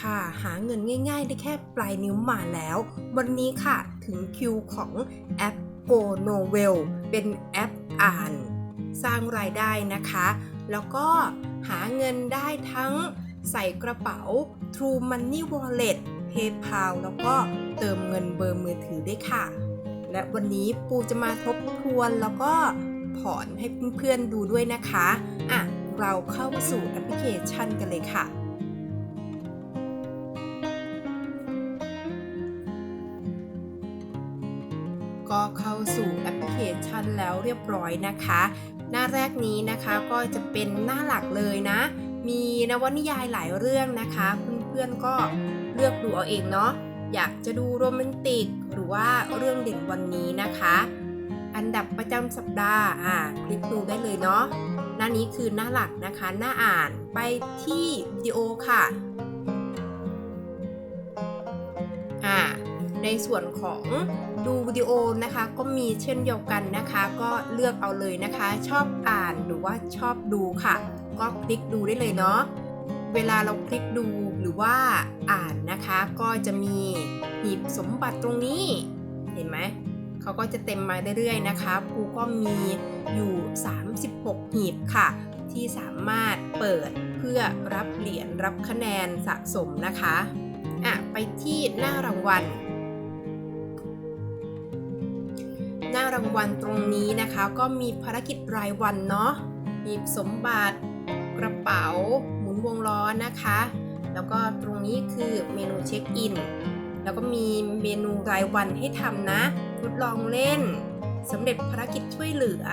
ค่ะ หาเงินง่าย ๆ ได้แค่ปลายนิ้วมาแล้ว วันนี้ค่ะถึงคิวของแอป Go Novel เป็นแอปอ่าน สร้างรายได้นะคะ แล้วก็หาเงินได้ทั้งใส่กระเป๋า True Money Wallet PayPal แล้วก็เติมเงินเบอร์มือถือได้ค่ะ และวันนี้ปูจะมาทบทวนแล้วก็ถอนให้เพื่อนๆดูด้วยนะคะ อะ เราเข้าสู่แอปพลิเคชันกันเลยค่ะ ก็เข้าสู่แอปพลิเคชันแล้วเรียบร้อยนะคะ หน้าแรกนี้นะคะก็จะเป็นหน้าหลักเลยนะ มีนวนิยายหลายเรื่องนะคะ เพื่อนๆก็เลือกดูเอาเองเนาะอยากจะดูโรแมนติก หรือว่าเรื่องเด่นวันนี้นะคะ อันดับประจำสัปดาห์อ่าคลิกดูได้เลยเนาะหน้านี้คือหน้าหลักนะคะ หน้าอ่านไปที่วิดีโอค่ะ ในส่วนของดูวิดีโอนะคะ ก็มีเช่นเดียวกันนะคะ ก็เลือกเอาเลยนะคะ ชอบอ่านหรือว่าชอบดูค่ะ ก็คลิกดูได้เลยเนาะเวลาเราคลิกดูหรือว่าอ่านนะคะ ก็จะมีหีบสมบัติตรงนี้เห็นไหมเขาก็จะเต็มมาเรื่อยๆนะคะปูก็มีอยู่ 36 หีบค่ะ ที่สามารถเปิดเพื่อรับเหรียญรับคะแนนสะสมนะคะอะไปที่หน้ารางวัล รางวัลตรงนี้นะคะ ก็มีภารกิจรายวันเนาะหีบสมบัติกระเป๋า หมุนวงล้อนะคะ แล้วก็ตรงนี้คือเมนูเช็คอิน แล้วก็มีเมนูรายวันให้ทำนะ ทดลองเล่นสำเร็จภารกิจช่วยเหลือ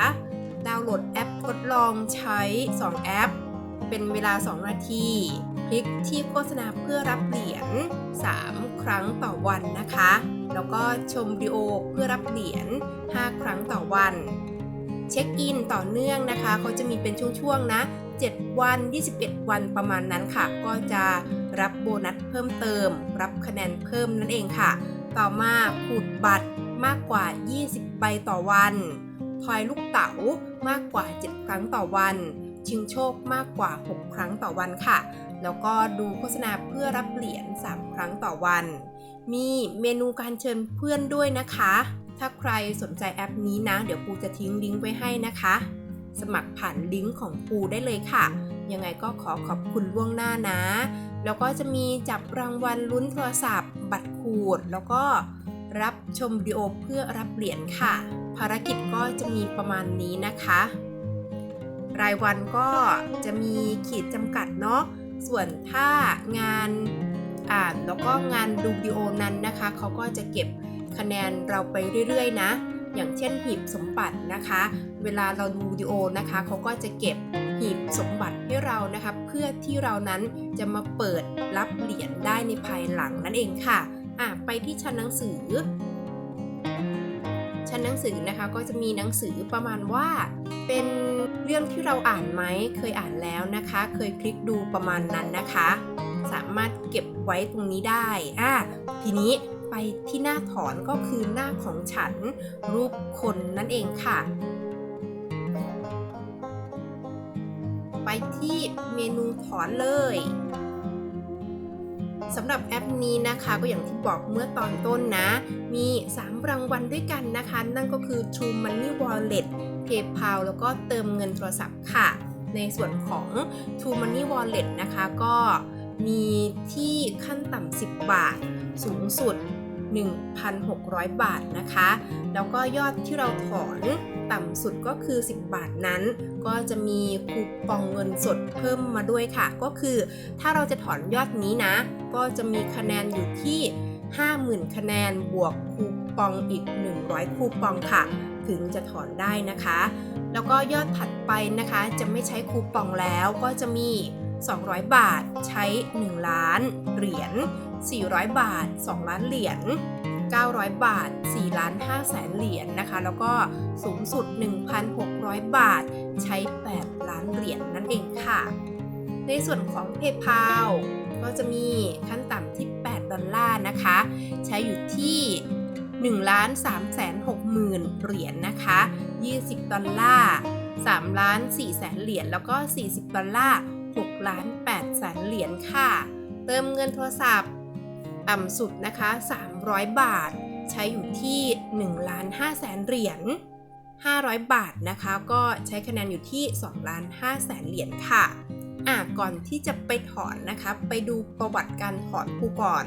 ดาวน์โหลดแอปทดลองใช้ 2 แอป เป็นเวลา 2 นาที คลิกที่โฆษณาเพื่อรับเหรียญ 3 ครั้งต่อวันนะคะ แล้วก็ชมวิดีโอเพื่อรับเหรียญ 5 ครั้งต่อวัน เช็คอินต่อเนื่องนะคะเขาจะมีเป็นช่วงๆนะ 7 วัน 21 วันประมาณนั้นค่ะ ก็จะรับโบนัสเพิ่มเติม รับคะแนนเพิ่มนั่นเองค่ะ ต่อมาขูดบัตรมากกว่า 20 ใบต่อวันทอยลูกเต๋ามากกว่า 7 ครั้งต่อวันชิงโชคมากกว่า 6 ครั้งต่อวันค่ะ แล้วก็ดูโฆษณาเพื่อรับเหรียญ 3 ครั้งต่อวัน มีเมนูการเชิญเพื่อนด้วยนะคะ ถ้าใครสนใจแอปนี้นะ เดี๋ยวปูจะทิ้งลิงก์ไว้ให้นะคะ สมัครผ่านลิงก์ของปูได้เลยค่ะ ยังไงก็ขอขอบคุณล่วงหน้านะ แล้วก็จะมีจับรางวัลลุ้นโทรศัพท์ บัตรขูด แล้วก็รับชมวิดีโอเพื่อรับเหรียญค่ะ ภารกิจก็จะมีประมาณนี้นะคะ รายวันก็จะมีขีดจำกัดเนาะ ส่วนถ้างาน อ่าน แล้วก็งานดูดีโอนั้นนะคะเขาก็จะเก็บคะแนนเราไปเรื่อยๆนะ อย่างเช่นหีบสมบัตินะคะ เวลาเราดูดีโอนะคะเขาก็จะเก็บหีบสมบัติให้เรานะคะเพื่อที่เรานั้นจะมาเปิดรับเหรียญได้ในภายหลังนั่นเองค่ะอะ ไปที่ชั้นหนังสือ ชั้นหนังสือนะคะก็จะมีหนังสือประมาณว่า เป็นเรื่องที่เราอ่านไหมเคยอ่านแล้วนะคะ เคยคลิกดูประมาณนั้นนะคะามารถเก็บไว้ตรงนี้ได้อะทีนี้ไปที่หน้าถอนก็คือหน้าของฉันรูปคนนั่นเองค่ะ ไปที่เมนูถอนเลยสำหรับแอปนี้นะคะก็อย่างที่บอกเมื่อตอนต้นนะ มี 3 รางวัลด้วยกันนะคะ นั่นก็คือ True Money Wallet PayPal แล้วก็เติมเงินโทรศัพท์ค่ะ ในส่วนของ True Money Wallet นะคะก็ มีที่ขั้นต่ำ 10 บาท สูงสุด 1,600 บาทนะคะ แล้วก็ยอดที่เราถอนต่ำสุดก็คือ 10 บาทนั้น ก็จะมีคูปองเงินสดเพิ่มมาด้วยค่ะ ก็คือถ้าเราจะถอนยอดนี้นะ ก็จะมีคะแนนอยู่ที่ 50,000 คะแนนบวกคูปองอีก 100 คูปองค่ะ ถึงจะถอนได้นะคะ แล้วก็ยอดถัดไปนะคะจะไม่ใช้คูปองแล้วก็จะมี 200 บาท ใช้ 1 ล้านเหรียญ 400 บาท 2 ล้านเหรียญ 900 บาท 4 ล้าน5แสนเหรียญนะคะ แล้วก็สูงสุด 1,600 บาท ใช้ 8 ล้านเหรียญนั่นเองค่ะ ในส่วนของ PayPal ก็จะมีขั้นต่ำที่ 8 ดอลลาร์นะคะ ใช้อยู่ที่1ล้าน3แสน6หมื่นเหรียญนะคะ 20 ดอลลาร์3ล้าน4แสนเหรียญ แล้วก็ 40 ดอลลาร์ 6ล้าน8แสนเหรียญค่ะ เติมเงินโทรศัพท์ ต่ำสุดนะคะ 300 บาท ใช้อยู่ที่1ล้าน5แสนเหรียญ500 บาทนะคะ ก็ใช้คะแนนอยู่ที่2ล้าน5แสนเหรียญค่ะอะก่อนที่จะไปถอนนะคะ ไปดูประวัติการถอนกูก่อน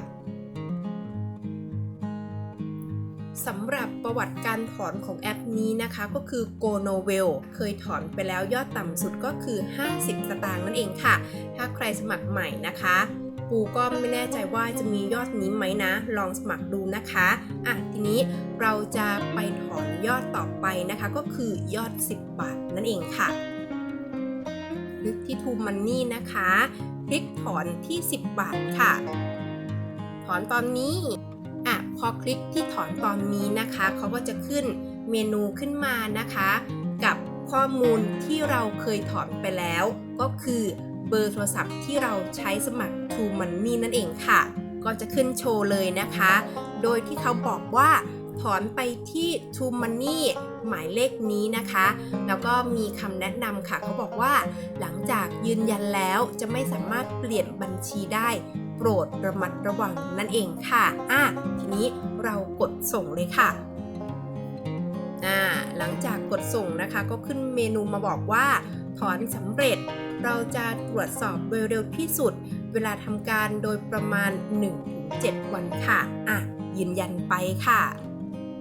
สำหรับประวัติการถอนของแอปนี้นะคะก็คือ Go Novel เคยถอนไปแล้วยอดต่ำสุดก็คือ 50 สตางค์นั่นเองค่ะ ถ้าใครสมัครใหม่นะคะ ปูก็ไม่แน่ใจว่าจะมียอดนี้ไหมนะ ลองสมัครดูนะคะอะทีนี้เราจะไปถอนยอดต่อไปนะคะ ก็คือยอด 10 บาทนั่นเองค่ะคลิกที่ To Money นะคะ คลิกถอนที่ 10 บาทค่ะ ถอนตอนนี้ พอคลิกที่ถอนตอนนี้นะคะเขาก็จะขึ้นเมนูขึ้นมานะคะ กับข้อมูลที่เราเคยถอนไปแล้ว ก็คือเบอร์โทรศัพท์ที่เราใช้สมัคร True Money นั่นเองค่ะ ก็จะขึ้นโชว์เลยนะคะ โดยที่เขาบอกว่าถอนไปที่ True Money หมายเลขนี้นะคะ แล้วก็มีคำแนะนำค่ะ เขาบอกว่าหลังจากยืนยันแล้วจะไม่สามารถเปลี่ยนบัญชีได้ โปรดระมัดระวังนั่นเองค่ะอะทีนี้เรากดส่งเลยค่ะอ่าหลังจากกดส่งนะคะ ก็ขึ้นเมนูมาบอกว่า ถอนสำเร็จ เราจะตรวจสอบเร็วที่สุด เวลาทำการโดยประมาณ 1-7 วันค่ะอะยืนยันไปค่ะ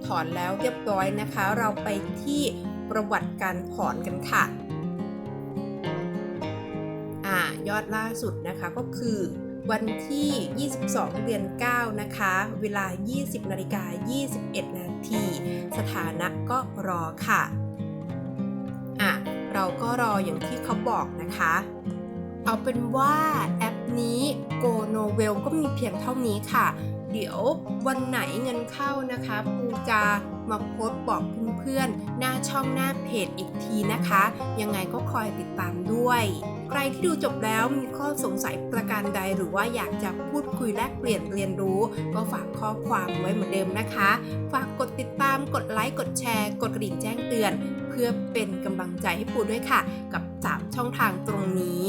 ถอนแล้วเรียบร้อยนะคะ เราไปที่ประวัติการถอนกันค่ะ อ่ายอดล่าสุดนะคะก็คือ วันที่ 22 เดือน 9 นะคะ เวลา 20นาฬิกา21 นาที สถานะก็รอค่ะ อะ เราก็รออย่างที่เขาบอกนะคะ เอาเป็นว่าแอปนี้ Go Novel ก็มีเพียงเท่านี้ค่ะ เดี๋ยววันไหนเงินเข้านะคะปูจะมาโพสบอกเพื่อนๆหน้าช่องหน้าเพจอีกทีนะคะ ยังไงก็คอยติดตามด้วย ใครที่ดูจบแล้วมีข้อสงสัยประการใดหรือว่าอยากจะพูดคุยแลกเปลี่ยนเรียนรู้ ก็ฝากข้อความไว้เหมือนเดิมนะคะ ฝากกดติดตามกดไลค์กดแชร์ กดกระดิ่งแจ้งเตือน เพื่อเป็นกำลังใจให้ปูด้วยค่ะ กับ 3 ช่องทางตรงนี้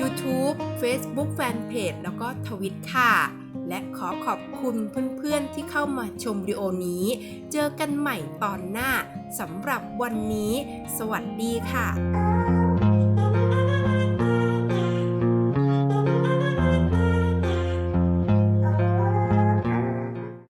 YouTube Facebook Fanpage แล้วก็ทวิตค่ะ และขอขอบคุณเพื่อนๆที่เข้ามาชมวิดีโอนี้ เจอกันใหม่ตอนหน้าสำหรับวันนี้ สวัสดีค่ะ